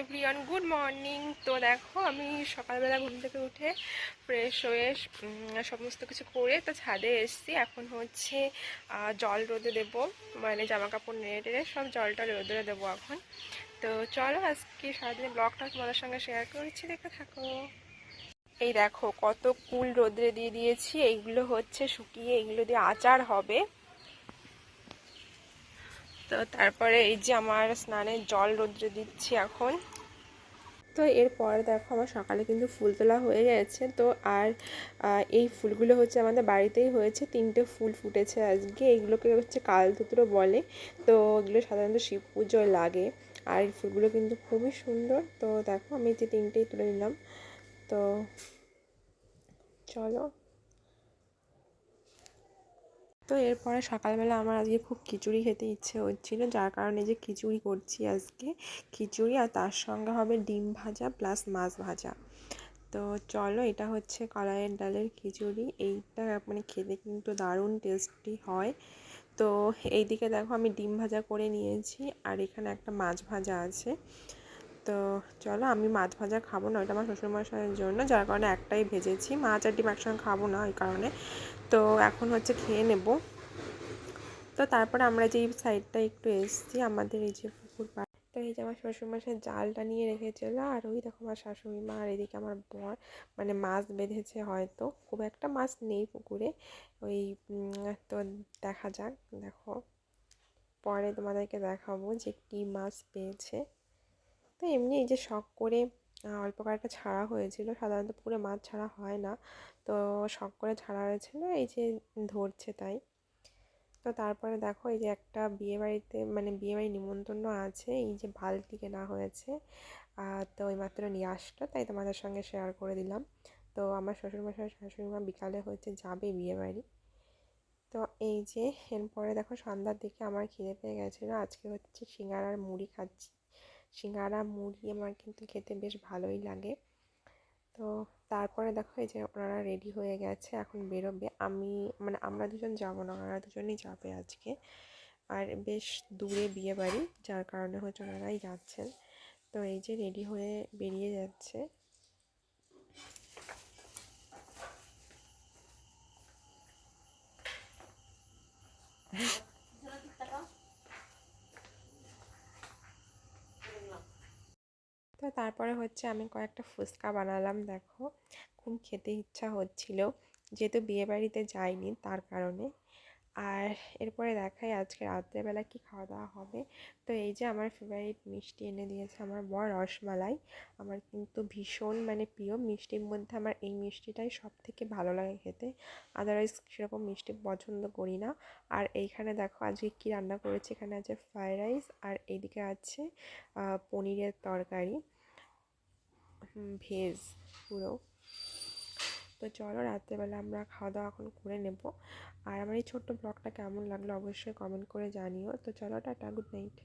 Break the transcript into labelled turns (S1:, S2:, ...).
S1: Everyone, good morning. তো দেখো, আমি সকালবেলা ঘুম থেকে উঠে ফ্রেশ হয়ে সমস্ত কিছু করে তো ছাদে এসেছি। এখন হচ্ছে জল রোদে দেব মানে জামা কাপড় নেড়ে টেড়ে সব জলটা রোদে দেবো এখন। তো চলো আজকে সারাদিন ব্লগটা তোমাদের সঙ্গে শেয়ার করেছি দেখে থাকো। এই দেখো, কত কুল রোদে দিয়ে দিয়েছি। এইগুলো হচ্ছে শুকিয়ে, এগুলো দিয়ে আচার হবে। তো তারপরে এই যে আমার স্নানের জল রোদ্রে দিচ্ছি এখন। তো এরপর দেখো আমার সকালে কিন্তু ফুল তোলা হয়ে গেছে। তো আর এই ফুলগুলো হচ্ছে আমাদের বাড়িতেই হয়েছে। তিনটে ফুল ফুটেছে আজকে। এইগুলোকে হচ্ছে কালতুত্র বলে। তো এগুলো সাধারণত শিব পুজোয় লাগে। আর এই ফুলগুলো কিন্তু খুবই সুন্দর। তো দেখো আমি যে তিনটেই তুলে নিলাম। তো চলো। তো এরপরে সকালবেলা আমার আজকে খুব খিচুড়ি খেতে ইচ্ছে হচ্ছিল, যার কারণে যে খিচুড়ি করছি আজকে। খিচুড়ি আর তার সঙ্গে হবে ডিম ভাজা প্লাস মাছ ভাজা। তো চলো, এটা হচ্ছে কলাইয়ের ডালের খিচুড়ি। এইটা মানে খেতে কিন্তু দারুণ টেস্টি হয়। তো এইদিকে দেখো আমি ডিম ভাজা করে নিয়েছি, আর এখানে একটা মাছ ভাজা আছে। তো চলো আমি মাছ ভাজা খাব না ওইটা আমার শ্বশুরমশাইয়ের জন্য, যার কারণে একটাই ভেজেছি। মাছ আর ডিম একসঙ্গে খাব না ওই কারণে। তো এখন হচ্ছে খেয়ে নেব। তো তারপর আমরা যে সাইডটা একটু এসেছি, আমাদের এই যে পুকুর পাড় তো এই যে আমার শ্বশুরমশাই জালটা নিয়ে রেখেছিল, আর ওই দেখো আমার শাশুড়ি মা আর এদিকে আমার বর মানে মাছ বেঁধেছে হয়তো। খুব একটা মাছ নেই পুকুরে। ওই তো দেখা যাক, দেখো। পরে তোমাদেরকে দেখাবো যে কী মাছ পেয়েছে। তো এমনি এই যে শখ করে অল্প কয়েকটা ছাড়া হয়েছিল, সাধারণত পুরো মাছ ছাড়া হয় না। তো শখ করে ছাড়া হয়েছিল, এই যে ধরছে তাই। তো তারপরে দেখো এই যে একটা বিয়েবাড়িতে মানে বিয়েবাড়ি নিমন্ত্রণ আছে, এই যে বালতি কেনা হয়েছে। আর তো এইমাত্র নিয়ে আসলো, তাই তোমাদের সঙ্গে শেয়ার করে দিলাম। তো আমার শ্বশুরমশাই শাশুড়ি মা বিকালে হচ্ছে যাবে বিয়েবাড়ি তো এই যে এরপরে দেখো সন্ধ্যার দিকে আমার খিদে পেয়ে গেছিল, আজকে হচ্ছে সিঙ্গারার মুড়ি খাচ্ছি। সিঙ্গারা, মুড়ি আমার কিন্তু খেতে বেশ ভালোই লাগে। তো তারপরে দেখো এই যে ওনারা রেডি হয়ে গেছে, এখন বেরোবে। আমি মানে আমরা দুজন যাব না, ওনারা দুজনেই যাবে আজকে। আর বেশ দূরে বিয়ে বাড়ি, যার কারণে হচ্ছে ওনারাই যাচ্ছেন। তো এই যে রেডি হয়ে বেরিয়ে যাচ্ছে তো তারপরে হচ্ছে আমি কয়েকটা ফুচকা বানালাম, দেখো। খুব খেতে ইচ্ছা হচ্ছিল, যেহেতু বিয়েবাড়িতে যাইনি তার কারণে। আর এরপরে দেখাই আজকে রাত্রেবেলা কি খাওয়া দাওয়া হবে। তো এই যে আমার ফেভারিট মিষ্টি এনে দিয়েছে আমার বর রসমালাই। আমার কিন্তু ভীষণ মানে প্রিয় মিষ্টির মধ্যে আমার এই মিষ্টিটাই সব থেকে ভালো লাগে খেতে। আদারওয়াইজ সেরকম মিষ্টি পছন্দ করি না। আর এইখানে দেখো আজকে কি রান্না করেছি, এখানে আছে ফ্রাইড রাইস আর এইদিকে আছে পনিরের তরকারি। ভেজ পুরো। তো চলো রাত্রেবেলা আমরা খাওয়া দাওয়া এখন করে নেব। আর আমার এই ছোট্ট ব্লগটা কেমন লাগল অবশ্যই কমেন্ট করে জানিও। তো চলো টাটা গুড নাইট